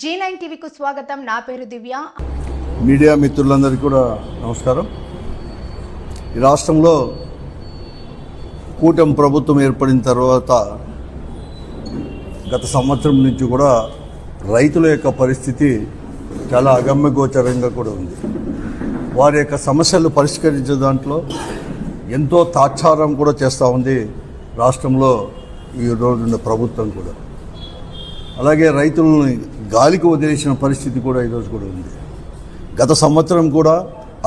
G nine టీవీకు స్వాగతం. నా పేరు దివ్య. మీడియా మిత్రులందరికీ కూడా నమస్కారం. ఈ రాష్ట్రంలో కూటమి ప్రభుత్వం ఏర్పడిన తర్వాత గత సంవత్సరం నుంచి కూడా రైతుల యొక్క పరిస్థితి చాలా అగమ్యగోచరంగా కూడా ఉంది. వారి యొక్క సమస్యలు పరిష్కరించే దాంట్లో ఎంతో తాత్సారం కూడా చేస్తూ ఉంది రాష్ట్రంలో ఈ రోజున్న ప్రభుత్వం కూడా. అలాగే రైతులని గాలికి వదిలేసిన పరిస్థితి కూడా ఈరోజు కూడా ఉంది. గత సంవత్సరం కూడా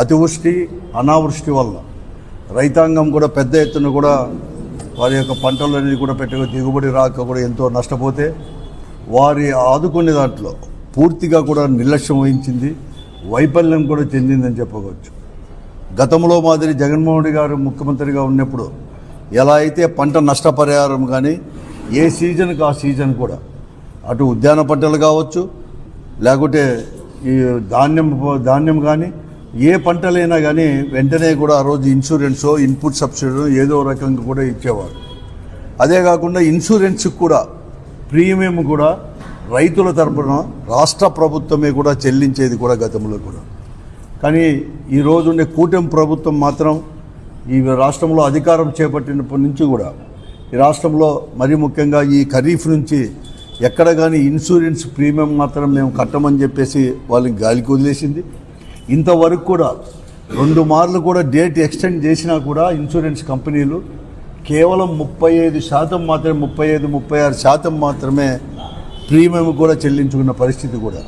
అతివృష్టి అనావృష్టి వల్ల రైతాంగం కూడా పెద్ద ఎత్తున కూడా వారి యొక్క పంటలు అనేది కూడా పెట్టక దిగుబడి రాక కూడా ఎంతో నష్టపోతే వారి ఆదుకునే దాంట్లో పూర్తిగా కూడా నిర్లక్ష్యం వహించింది వైఫల్యం కూడా చెందిందని చెప్పవచ్చు. గతంలో మాదిరి జగన్మోహన్ రెడ్డి గారు ముఖ్యమంత్రిగా ఉన్నప్పుడు ఎలా అయితే పంట నష్టపరిహారం కానీ ఏ సీజన్కి ఆ సీజన్ కూడా అటు ఉద్యాన పంటలు కావచ్చు లేకుంటే ఈ ధాన్యం ధాన్యం కానీ ఏ పంటలైనా కానీ వెంటనే కూడా ఆ రోజు ఇన్సూరెన్సో ఇన్పుట్ సబ్సిడీ ఏదో రకంగా కూడా ఇచ్చేవారు. అదే కాకుండా ఇన్సూరెన్స్కి కూడా ప్రీమియం కూడా రైతుల తరపున రాష్ట్ర ప్రభుత్వమే కూడా చెల్లించేది కూడా గతంలో కూడా. కానీ ఈ ఉండే కూటమి ప్రభుత్వం మాత్రం ఈ రాష్ట్రంలో అధికారం చేపట్టినప్పటి నుంచి కూడా ఈ రాష్ట్రంలో మరీ ముఖ్యంగా ఈ ఖరీఫ్ నుంచి ఎక్కడ కానీ ఇన్సూరెన్స్ ప్రీమియం మాత్రం మేము కట్టమని చెప్పేసి వాళ్ళని గాలికి వదిలేసింది. ఇంతవరకు కూడా రెండు మార్లు కూడా డేట్ ఎక్స్టెండ్ చేసినా కూడా ఇన్సూరెన్స్ కంపెనీలు కేవలం ముప్పై ఐదు శాతం మాత్రమే ముప్పై ఐదు ముప్పై ఆరు శాతం మాత్రమే ప్రీమియం కూడా చెల్లించుకున్న పరిస్థితి కూడా.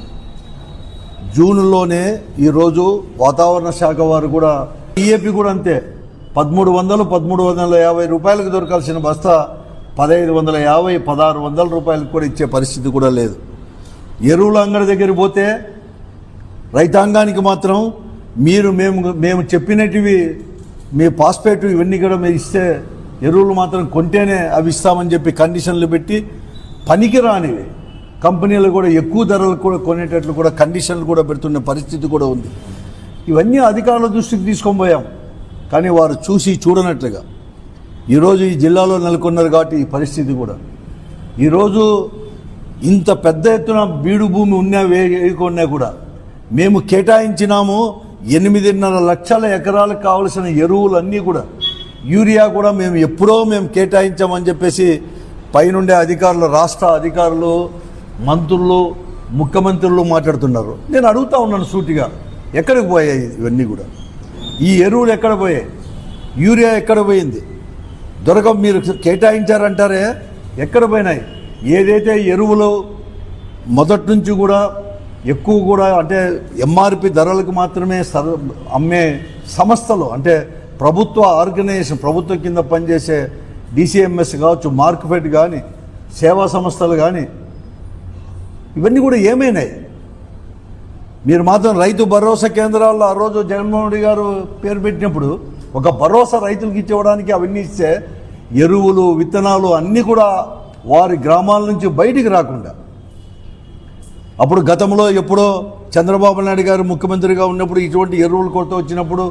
జూన్లోనే ఈరోజు వాతావరణ శాఖ వారు కూడా టీఏపీ కూడా అంతే. పదమూడు వందలు పదమూడు వందల యాభై రూపాయలకు దొరకాల్సిన బస్తా పదహైదు వందల యాభై పదహారు వందల రూపాయలకు కూడా ఇచ్చే పరిస్థితి కూడా లేదు. ఎరువుల అంగడి దగ్గర పోతే రైతాంగానికి మాత్రం మీరు మేము మేము చెప్పినటివి మీ పాస్పేట్ ఇవన్నీ కూడా మీరు ఇస్తే ఎరువులు మాత్రం కొంటేనే అవి ఇస్తామని చెప్పి కండిషన్లు పెట్టి పనికి రానివి. కంపెనీలు కూడా ఎక్కువ ధరలు కూడా కొనేటట్లు కూడా కండిషన్లు కూడా పెడుతున్న పరిస్థితి కూడా ఉంది. ఇవన్నీ అధికారుల దృష్టికి తీసుకొని పోయాం. కానీ వారు చూసి చూడనట్లుగా. ఈరోజు ఈ జిల్లాలో నెలకొన్నారు కాబట్టి ఈ పరిస్థితి కూడా. ఈరోజు ఇంత పెద్ద ఎత్తున బీడు భూమి ఉన్నా వేయకున్నా కూడా మేము కేటాయించినాము ఎనిమిదిన్నర లక్షల ఎకరాలకు కావలసిన ఎరువులన్నీ కూడా. యూరియా కూడా మేము ఎప్పుడో మేము కేటాయించామని చెప్పేసి పైనుండే అధికారులు రాష్ట్ర అధికారులు మంత్రులు ముఖ్యమంత్రులు మాట్లాడుతున్నారు. నేను అడుగుతా ఉన్నాను సూటిగా ఎక్కడికి పోయాయి ఇవన్నీ కూడా? ఈ ఎరువులు ఎక్కడ పోయాయి? యూరియా ఎక్కడ పోయింది? దొరక మీరు కేటాయించారంటారే? ఎక్కడ పోయినాయి? ఏదైతే ఎరువులు మొదటి నుంచి కూడా ఎక్కువ కూడా అంటే ఎంఆర్పి ధరలకు మాత్రమే సర్ అమ్మే సంస్థలు అంటే ప్రభుత్వ ఆర్గనైజేషన్ ప్రభుత్వం కింద పనిచేసే డిసిఎంఎస్ కావచ్చు మార్క్ఫెడ్ కానీ సేవా సంస్థలు కానీ ఇవన్నీ కూడా ఏమైనాయి? మీరు మాత్రం రైతు భరోసా కేంద్రాల్లో ఆ రోజు జగన్మోహన్ రెడ్డి గారు పేరు పెట్టినప్పుడు ఒక భరోసా రైతులకు ఇచ్చేవడానికి అవన్నీ ఇస్తే ఎరువులు విత్తనాలు అన్నీ కూడా వారి గ్రామాల నుంచి బయటికి రాకుండా. అప్పుడు గతంలో ఎప్పుడో చంద్రబాబు నాయుడు గారు ముఖ్యమంత్రిగా ఉన్నప్పుడు ఇటువంటి ఎరువులు కొరత వచ్చినప్పుడు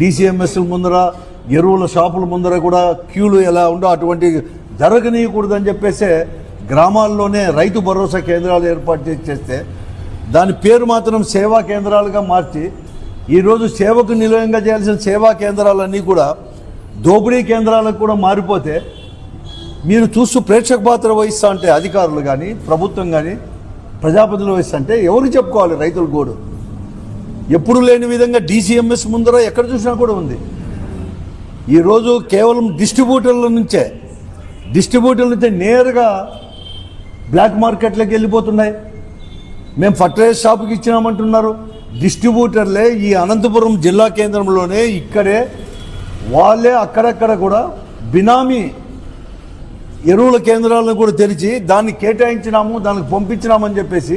డీసీఎంఎస్ల ముందర ఎరువుల షాపుల ముందర కూడా క్యూలు ఎలా ఉందో అటువంటి జరగనీయకూడదని చెప్పేసే గ్రామాల్లోనే రైతు భరోసా కేంద్రాలు ఏర్పాటు చేసి చేస్తే దాని పేరు మాత్రం సేవా కేంద్రాలుగా మార్చి ఈరోజు సేవకు నిలయంగా చేయాల్సిన సేవా కేంద్రాలన్నీ కూడా దోపిడీ కేంద్రాలకు కూడా మారిపోతే మీరు చూస్తూ ప్రేక్షక పాత్ర వహిస్తా అంటే అధికారులు కానీ ప్రభుత్వం కానీ ప్రజాప్రతినిధులు వహిస్తా అంటే ఎవరికి చెప్పుకోవాలి రైతుల గోడు? ఎప్పుడు లేని విధంగా డీసీఎంఎస్ ముందర ఎక్కడ చూసినా కూడా ఉంది. ఈరోజు కేవలం డిస్ట్రిబ్యూటర్ల నుంచే డిస్ట్రిబ్యూటర్ల నుంచే నేరుగా బ్లాక్ మార్కెట్లోకి వెళ్ళిపోతున్నాయి. మేము ఫర్టిలైజర్ షాప్కి ఇచ్చినామంటున్నారు. డిస్ట్రిబ్యూటర్లే ఈ అనంతపురం జిల్లా కేంద్రంలోనే ఇక్కడే వాళ్ళే అక్కడక్కడ కూడా బినామీ ఎరువుల కేంద్రాలను కూడా తెరిచి దాన్ని కేటాయించినాము దానికి పంపించినామని చెప్పేసి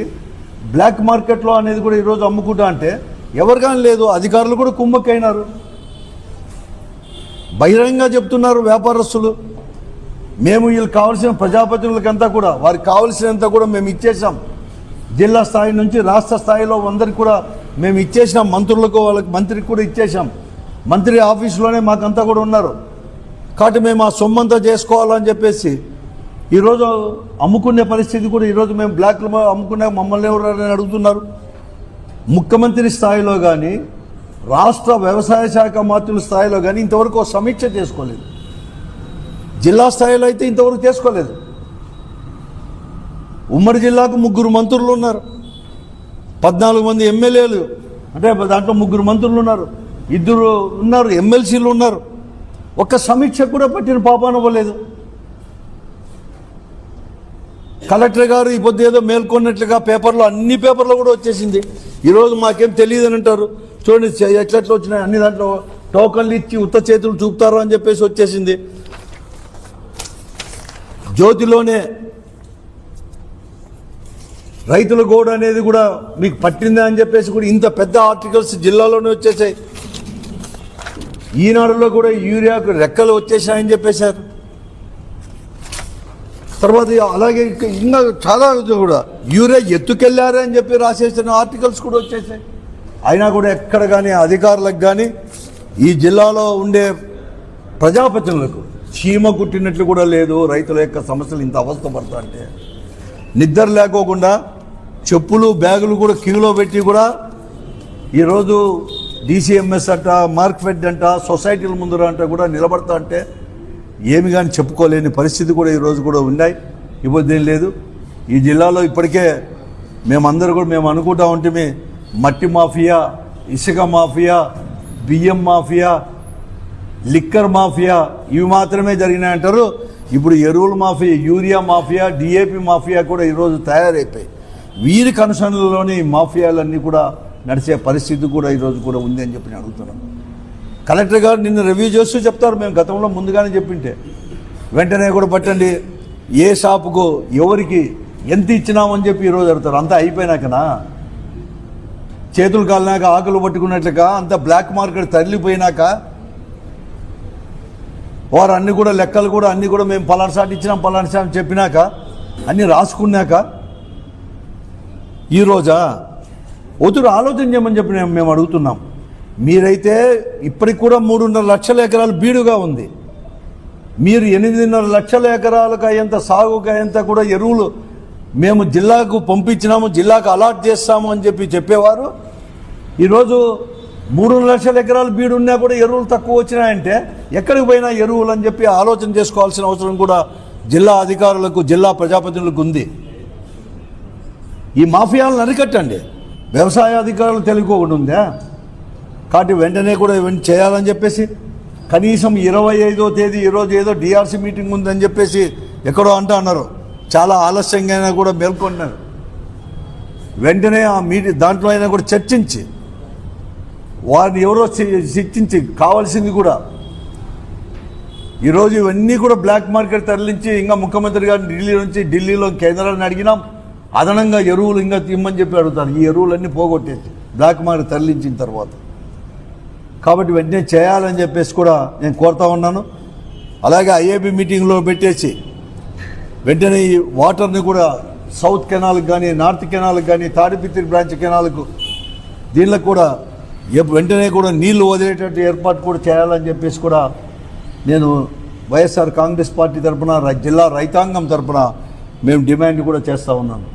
బ్లాక్ మార్కెట్లో అనేది కూడా ఈరోజు అమ్ముకుంటా అంటే ఎవరు లేదు అధికారులు కూడా కుమ్మక్కైనారు. బహిరంగంగా చెప్తున్నారు వ్యాపారస్తులు. మేము వీళ్ళకి కావాల్సిన ప్రజాప్రతినిధులకంతా కూడా వారికి కావాల్సినంత కూడా మేము ఇచ్చేసాం జిల్లా స్థాయి నుంచి రాష్ట్ర స్థాయిలో అందరికి కూడా మేము ఇచ్చేసాం మంత్రులకు వాళ్ళకి మంత్రికి కూడా ఇచ్చేసాం మంత్రి ఆఫీసులోనే మాకంతా కూడా ఉన్నారు. కాబట్టి మేము ఆ సొమ్మంతా చేసుకోవాలని చెప్పేసి ఈరోజు అమ్ముకునే పరిస్థితి కూడా ఈరోజు మేము బ్లాక్లో అమ్ముకునే మమ్మల్ని ఎవరని అడుగుతున్నారు. ముఖ్యమంత్రి స్థాయిలో కానీ రాష్ట్ర వ్యవసాయ శాఖ మంత్రుల స్థాయిలో కానీ ఇంతవరకు ఒక సమీక్ష చేసుకోలేదు. జిల్లా స్థాయిలో అయితే ఇంతవరకు చేసుకోలేదు. ఉమ్మడి జిల్లాకు ముగ్గురు మంత్రులు ఉన్నారు. పద్నాలుగు మంది ఎమ్మెల్యేలు అంటే దాంట్లో ముగ్గురు మంత్రులు ఉన్నారు. ఇద్దరు ఉన్నారు ఎమ్మెల్సీలు ఉన్నారు. ఒక్క సమీక్ష కూడా పట్టిన పాపాన పోలేదు కలెక్టర్ గారు ఈ పొద్దు ఏదో మేల్కొన్నట్లుగా పేపర్లో అన్ని పేపర్లో కూడా వచ్చేసింది. ఈరోజు మాకేం తెలియదు అని అంటారు. చూడండి చే- ఎట్లా ఎట్లా వచ్చినాయి అన్ని దాంట్లో టోకన్లు ఇచ్చి ఉత్త చేతులు చూపుతారు అని చెప్పేసి వచ్చేసింది. జ్యోతిలోనే రైతుల గోడు అనేది కూడా మీకు పట్టిందా అని చెప్పేసి కూడా ఇంత పెద్ద ఆర్టికల్స్ జిల్లాలోనే వచ్చేసాయి. ఈనాడులో కూడా యూరియాకు రెక్కలు వచ్చేసాయని చెప్పేశారు. తర్వాత అలాగే ఇంకా చాలా కూడా యూరియా ఎత్తుకెళ్ళారే అని చెప్పి రాసేసిన ఆర్టికల్స్ కూడా వచ్చేసాయి అయినా కూడా ఎక్కడ కానీ అధికారులకు కానీ ఈ జిల్లాలో ఉండే ప్రజాప్రతినిధులకు చీమ కుట్టినట్లు కూడా లేదు. రైతుల యొక్క సమస్యలు ఇంత అవస్థ పడతా అంటే నిద్ర లేకోకుండా చెప్పులు బ్యాగులు కూడా క్యూలో పెట్టి కూడా ఈరోజు డీసీఎంఎస్ అంట మార్క్ఫెడ్ అంట సొసైటీల ముందర అంట కూడా నిలబడతా అంటే ఏమి కానీ చెప్పుకోలేని పరిస్థితి కూడా ఈరోజు కూడా ఉన్నాయి. ఇబ్బంది లేదు. ఈ జిల్లాలో ఇప్పటికే మేమందరూ కూడా మేము అనుకుంటా ఉంటే మట్టి మాఫియా ఇసుక మాఫియా బియ్యం మాఫియా లిక్కర్ మాఫియా ఇవి మాత్రమే జరిగినాయంటారు. ఇప్పుడు ఎరువుల mafia urea mafia DAP mafia కూడా ఈరోజు తయారైపోయాయి. వీరి కనుసనలోని మాఫియాలన్నీ కూడా నడిచే పరిస్థితి కూడా ఈరోజు కూడా ఉంది అని చెప్పి నేను అడుగుతున్నాను. కలెక్టర్ గారు నిన్న రివ్యూ చేస్తూ చెప్తారు మేము గతంలో ముందుగానే చెప్పింటే. వెంటనే కూడా పట్టండి ఏ షాపుకు ఎవరికి ఎంత ఇచ్చినామని చెప్పి ఈరోజు అడుగుతారు. అంతా అయిపోయినాకనా? చేతులు కాలినాక ఆకులు పట్టుకున్నట్లుగా అంత బ్లాక్ మార్కెట్ తరలిపోయినాక వారు అన్ని కూడా లెక్కలు కూడా అన్ని కూడా మేము పలానా సాటి ఇచ్చినాం పలానా సాటి చెప్పినాక అన్నీ రాసుకున్నాక ఈరోజా ఓతుడు ఆలోచన చేయమని చెప్పి మేము- మేము అడుగుతున్నాం. మీరైతే ఇప్పటికి కూడా మూడున్నర లక్షల ఎకరాలు బీడుగా ఉంది. మీరు ఎనిమిదిన్నర లక్షల ఎకరాలకు అయ్యేంత సాగుకు అయ్యేంత కూడా ఎరువులు మేము జిల్లాకు పంపించినాము జిల్లాకు అలాట్ చేస్తాము అని చెప్పి చెప్పేవారు. ఈరోజు మూడు లక్షల ఎకరాలు బీడు ఉన్నా కూడా ఎరువులు తక్కువ వచ్చినాయంటే ఎక్కడికి పోయినా ఎరువులు అని చెప్పి ఆలోచన చేసుకోవాల్సిన అవసరం కూడా జిల్లా అధికారులకు జిల్లా ప్రజాప్రతినిధులకు ఉంది. ఈ మాఫియాలను అరికట్టండి. వ్యవసాయ అధికారులు తెలుసుకోకుండా ఉందా? కాబట్టి వెంటనే కూడా ఇవన్నీ చేయాలని చెప్పేసి కనీసం ఇరవై ఐదో తేదీ ఈరోజు ఏదో డిఆర్సీ మీటింగ్ ఉందని చెప్పేసి ఎక్కడో అంటా అన్నారు చాలా ఆలస్యంగా అయినా కూడా మేల్కొన్నారు. వెంటనే ఆ మీటింగ్ దాంట్లో అయినా కూడా చర్చించి వారిని ఎవరో శిక్షించి కావాల్సింది కూడా. ఈరోజు ఇవన్నీ కూడా బ్లాక్ మార్కెట్ తరలించి ఇంకా ముఖ్యమంత్రి గారిని ఢిల్లీ నుంచి ఢిల్లీలో కేంద్రాన్ని అడిగినాం. అదనంగా ఎరువులు ఇంకా తిమ్మని చెప్పి అడుగుతారు. ఈ ఎరువులన్నీ పోగొట్టేసి బ్లాక్ మార్కెట్ తరలించిన తర్వాత. కాబట్టి వెంటనే చేయాలని చెప్పేసి కూడా నేను కోరుతా ఉన్నాను. అలాగే ఐఏబి మీటింగ్లో పెట్టేసి వెంటనే ఈ వాటర్ని కూడా సౌత్ కెనాల్కి కానీ నార్త్ కెనాల్కి కానీ తాడిపిత్రి బ్రాంచ్ కెనాల్కు దీనిలో కూడా వెంటనే కూడా నీళ్ళు వదిలేటట్టు ఏర్పాటు కూడా చేయాలని చెప్పేసి కూడా నేను వైఎస్ఆర్ కాంగ్రెస్ పార్టీ తరఫున జిల్లా రైతాంగం తరఫున మేము డిమాండ్ కూడా చేస్తూ ఉన్నాను.